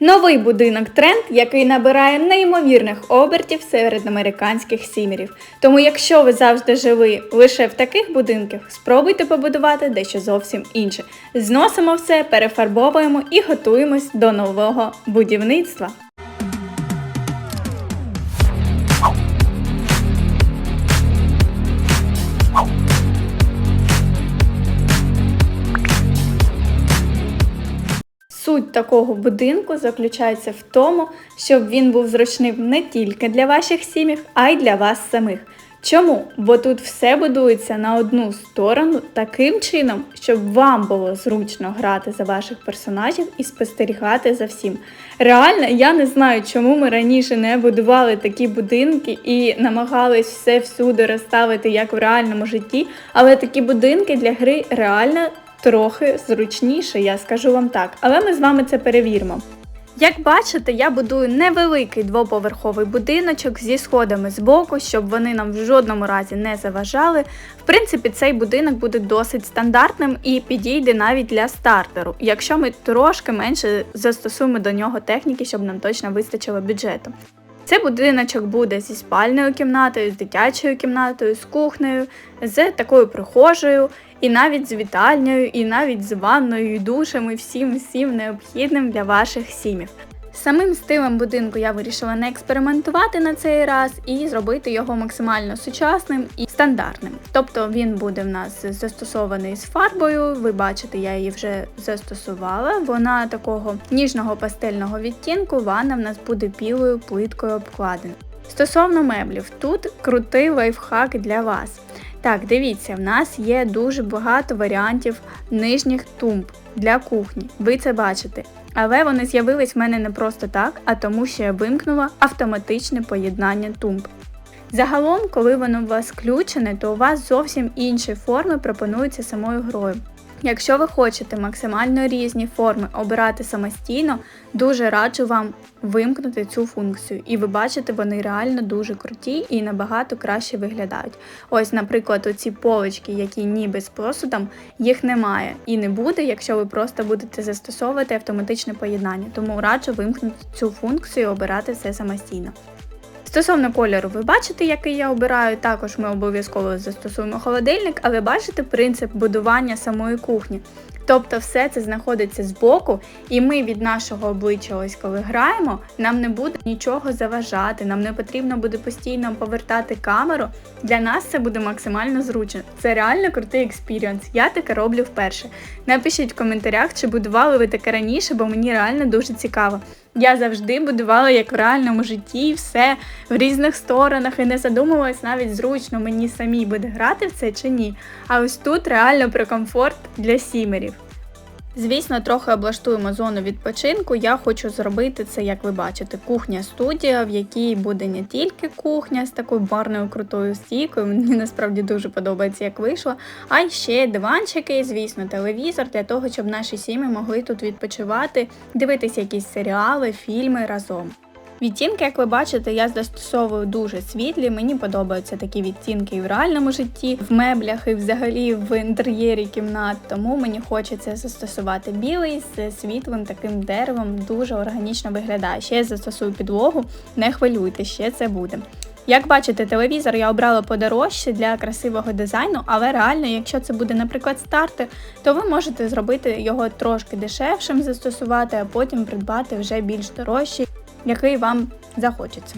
Новий будинок тренд, який набирає неймовірних обертів серед американських сімерів. Тому, якщо ви завжди жили лише в таких будинках, спробуйте побудувати дещо зовсім інше. Зносимо все, перефарбовуємо і готуємось до нового будівництва. Такого будинку заключається в тому, щоб він був зручним не тільки для ваших сім'їв, а й для вас самих. Чому? Бо тут все будується на одну сторону таким чином, щоб вам було зручно грати за ваших персонажів і спостерігати за всім. Реально, я не знаю, чому ми раніше не будували такі будинки і намагались все всюди розставити як в реальному житті, але такі будинки для гри реально трохи зручніше, я скажу вам так. Але ми з вами це перевіримо. Як бачите, я будую невеликий двоповерховий будиночок зі сходами збоку, щоб вони нам в жодному разі не заважали. В принципі, цей будинок буде досить стандартним і підійде навіть для стартеру, якщо ми трошки менше застосуємо до нього техніки, щоб нам точно вистачило бюджету. Цей будиночок буде зі спальною кімнатою, з дитячою кімнатою, з кухнею, з такою прихожою, і навіть з вітальнею, і навіть з ванною, і душем, і всім всім необхідним для ваших сім'їв. Самим стилем будинку я вирішила не експериментувати на цей раз і зробити його максимально сучасним і стандартним. Тобто він буде в нас застосований з фарбою. Ви бачите, я її вже застосувала. Вона такого ніжного пастельного відтінку, ванна в нас буде білою плиткою обкладена. Стосовно меблів, тут крутий лайфхак для вас. Так, дивіться, в нас є дуже багато варіантів нижніх тумб для кухні. Ви це бачите. Але вони з'явились в мене не просто так, а тому, що я вимкнула автоматичне поєднання тумб. Загалом, коли воно у вас включене, то у вас зовсім інші форми пропонуються самою грою. Якщо ви хочете максимально різні форми обирати самостійно, дуже раджу вам вимкнути цю функцію, і ви бачите, вони реально дуже круті і набагато краще виглядають. Ось, наприклад, оці полочки, які ніби з посудом, їх немає і не буде, якщо ви просто будете застосовувати автоматичне поєднання. Тому раджу вимкнути цю функцію і обирати все самостійно. Стосовно кольору, ви бачите, який я обираю. Також ми обов'язково застосуємо холодильник, але бачите принцип будування самої кухні. Тобто все це знаходиться збоку, і ми від нашого обличчя, ось коли граємо, нам не буде нічого заважати, нам не потрібно буде постійно повертати камеру. Для нас це буде максимально зручно. Це реально крутий експіріанс. Я таке роблю вперше. Напишіть в коментарях, чи будували ви таке раніше, бо мені реально дуже цікаво. Я завжди будувала як в реальному житті, все в різних сторонах і не задумувалась навіть зручно мені самій буде грати в це чи ні. А ось тут реально про комфорт для сімерів. Звісно, трохи облаштуємо зону відпочинку. Я хочу зробити це, як ви бачите, кухня-студія, в якій буде не тільки кухня з такою барною крутою стійкою. Мені насправді дуже подобається, як вийшло, а й ще диванчики, звісно, телевізор для того, щоб наші сім'ї могли тут відпочивати, дивитися якісь серіали, фільми разом. Відтінки, як ви бачите, я застосовую дуже світлі. Мені подобаються такі відтінки і в реальному житті, в меблях і взагалі в інтер'єрі кімнат. Тому мені хочеться застосувати білий з світлим таким деревом, дуже органічно виглядає. Ще я застосую підлогу, не хвилюйте, ще це буде. Як бачите, телевізор я обрала подорожче для красивого дизайну, але реально, якщо це буде, наприклад, стартер, то ви можете зробити його трошки дешевшим, застосувати, а потім придбати вже більш дорожчий який вам захочеться.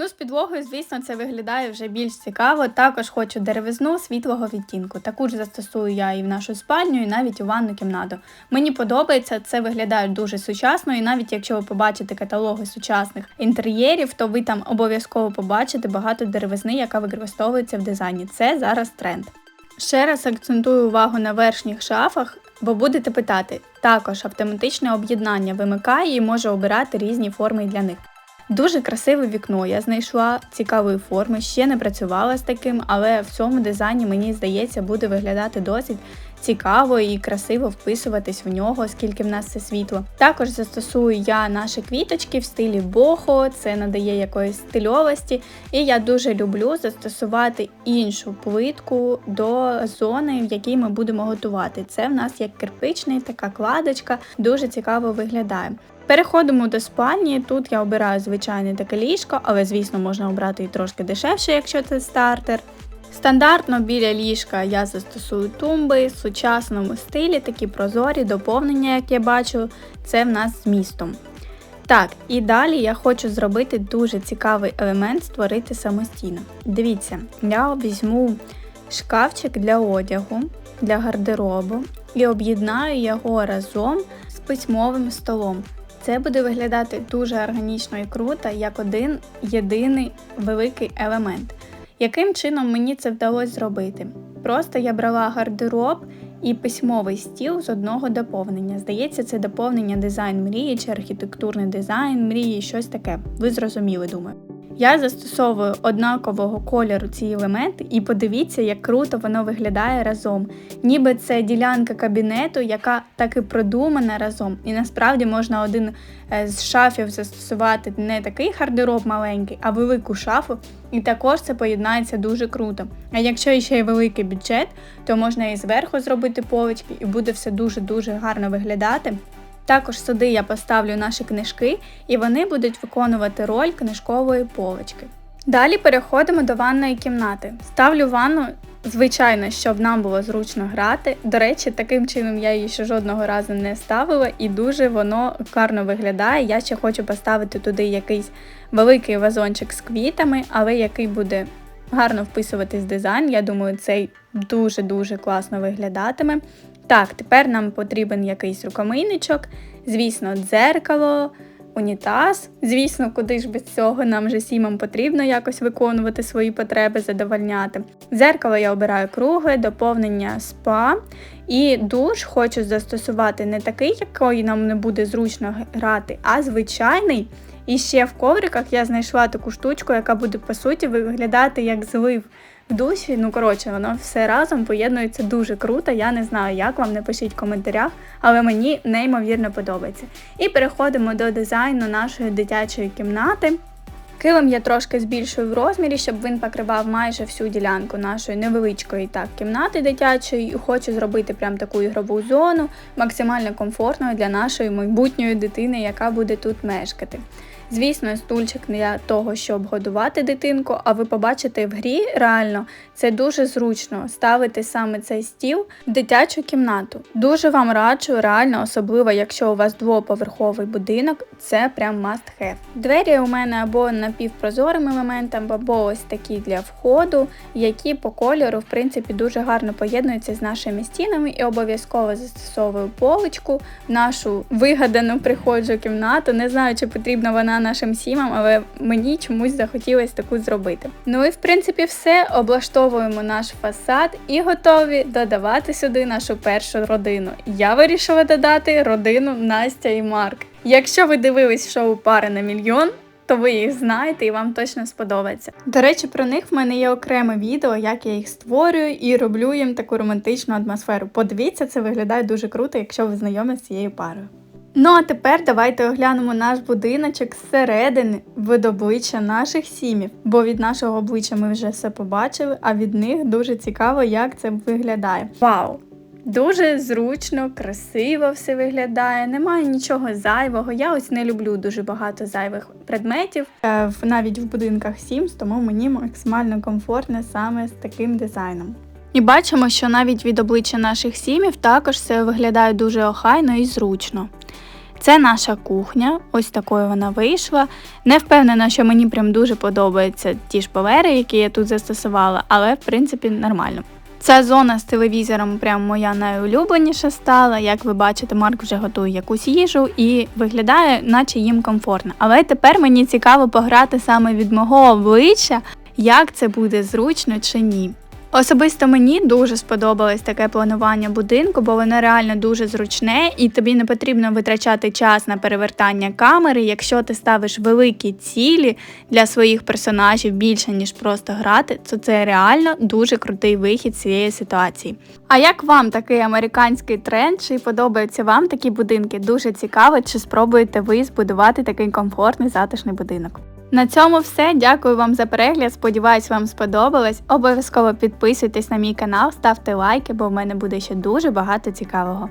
Ну, з підлогою, звісно, це виглядає вже більш цікаво. Також хочу деревизну світлого відтінку. Таку ж застосую я і в нашу спальню, і навіть у ванну кімнату. Мені подобається, це виглядає дуже сучасно, і навіть якщо ви побачите каталоги сучасних інтер'єрів, то ви там обов'язково побачите багато деревизни, яка використовується в дизайні. Це зараз тренд. Ще раз акцентую увагу на верхніх шафах, бо будете питати, також автоматичне об'єднання вимикає і може обирати різні форми для них. Дуже красиве вікно я знайшла цікавої форми, ще не працювала з таким, але в цьому дизайні, мені здається, буде виглядати досить цікаво і красиво вписуватись в нього, оскільки в нас це світло. Також застосую я наші квіточки в стилі бохо, це надає якоїсь стильовості. І я дуже люблю застосувати іншу плитку до зони, в якій ми будемо готувати. Це в нас як кирпичний, така кладочка, дуже цікаво виглядає. Переходимо до спальні. Тут я обираю звичайне таке ліжко, але, звісно, можна обрати і трошки дешевше, якщо це стартер. Стандартно біля ліжка я застосую тумби в сучасному стилі, такі прозорі доповнення, як я бачу, це в нас з містом. Так, і далі я хочу зробити дуже цікавий елемент створити самостійно. Дивіться, я візьму шкафчик для одягу, для гардеробу і об'єднаю його разом з письмовим столом. Це буде виглядати дуже органічно і круто, як один єдиний великий елемент. Яким чином мені це вдалося зробити? Просто я брала гардероб і письмовий стіл з одного доповнення. Здається, це доповнення дизайн мрії чи архітектурний дизайн мрії, щось таке. Ви зрозуміли, думаю. Я застосовую однакового кольору ці елементи, і подивіться, як круто воно виглядає разом. Ніби це ділянка кабінету, яка так і продумана разом. І насправді можна один е, з шафів застосувати не такий гардероб маленький, а велику шафу. І також це поєднається дуже круто. А якщо ще й великий бюджет, то можна і зверху зробити полички, і буде все дуже-дуже гарно виглядати. Також сюди я поставлю наші книжки, і вони будуть виконувати роль книжкової полочки. Далі переходимо до ванної кімнати. Ставлю ванну, звичайно, щоб нам було зручно грати. До речі, таким чином я її ще жодного разу не ставила, і дуже воно гарно виглядає. Я ще хочу поставити туди якийсь великий вазончик з квітами, але який буде гарно вписуватись в дизайн. Я думаю, цей дуже-дуже класно виглядатиме. Так, тепер нам потрібен якийсь рукомийничок, звісно, дзеркало, унітаз. Звісно, куди ж без цього нам же сімам потрібно якось виконувати свої потреби, задовольняти. Дзеркало я обираю кругле, доповнення спа. І душ хочу застосувати не такий, який нам не буде зручно грати, а звичайний. І ще в ковриках я знайшла таку штучку, яка буде по суті виглядати як злив в душі. Ну, коротше, воно все разом поєднується дуже круто. Я не знаю, як вам напишіть в коментарях, але мені неймовірно подобається. І переходимо до дизайну нашої дитячої кімнати. Килим я трошки збільшую в розмірі, щоб він покривав майже всю ділянку нашої невеличкої так кімнати дитячої. Хочу зробити прям таку ігрову зону, максимально комфортною для нашої майбутньої дитини, яка буде тут мешкати. Звісно, стульчик не для того, щоб годувати дитинку, а ви побачите в грі реально це дуже зручно ставити саме цей стіл в дитячу кімнату. Дуже вам раджу, реально, особливо, якщо у вас двоповерховий будинок, це прям must have. Двері у мене або напівпрозорим елементом, або ось такі для входу, які по кольору, в принципі, дуже гарно поєднуються з нашими стінами і обов'язково застосовую поличку нашу вигадану приходжу кімнату. Не знаю, чи потрібна вона нашим сімам, але мені чомусь захотілося таку зробити. Ну і в принципі все. Облаштовуємо наш фасад і готові додавати сюди нашу першу родину. Я вирішила додати родину Настя і Марк. Якщо ви дивились шоу Пари на мільйон. То ви їх знаєте і вам точно сподобається. До речі, про них в мене є окреме відео, як я їх створюю і роблю їм таку романтичну атмосферу. Подивіться, це виглядає дуже круто, якщо ви знайомі з цією парою. Ну а тепер давайте оглянемо наш будиночок зсередини від обличчя наших сімів, бо від нашого обличчя ми вже все побачили, а від них дуже цікаво, як це виглядає. Вау! Дуже зручно, красиво все виглядає, немає нічого зайвого. Я ось не люблю дуже багато зайвих предметів, е, навіть в будинках Sims, тому мені максимально комфортно саме з таким дизайном. І бачимо, що навіть від обличчя наших сімів також все виглядає дуже охайно і зручно. Це наша кухня, ось такою вона вийшла. Не впевнена, що мені прям дуже подобаються ті ж повери, які я тут застосувала, але в принципі нормально. Ця зона з телевізором прям моя найулюбленіша стала. Як ви бачите, Марк вже готує якусь їжу і виглядає, наче їм комфортно. Але тепер мені цікаво пограти саме від мого обличчя, як це буде зручно чи ні. Особисто мені дуже сподобалось таке планування будинку, бо воно реально дуже зручне і тобі не потрібно витрачати час на перевертання камери, якщо ти ставиш великі цілі для своїх персонажів більше, ніж просто грати, то це реально дуже крутий вихід цієї ситуації. А як вам такий американський тренд? Чи подобаються вам такі будинки? Дуже цікаво, чи спробуєте ви збудувати такий комфортний затишний будинок. На цьому все. Дякую вам за перегляд. Сподіваюсь, вам сподобалось. Обов'язково підписуйтесь на мій канал, ставте лайки, бо в мене буде ще дуже багато цікавого.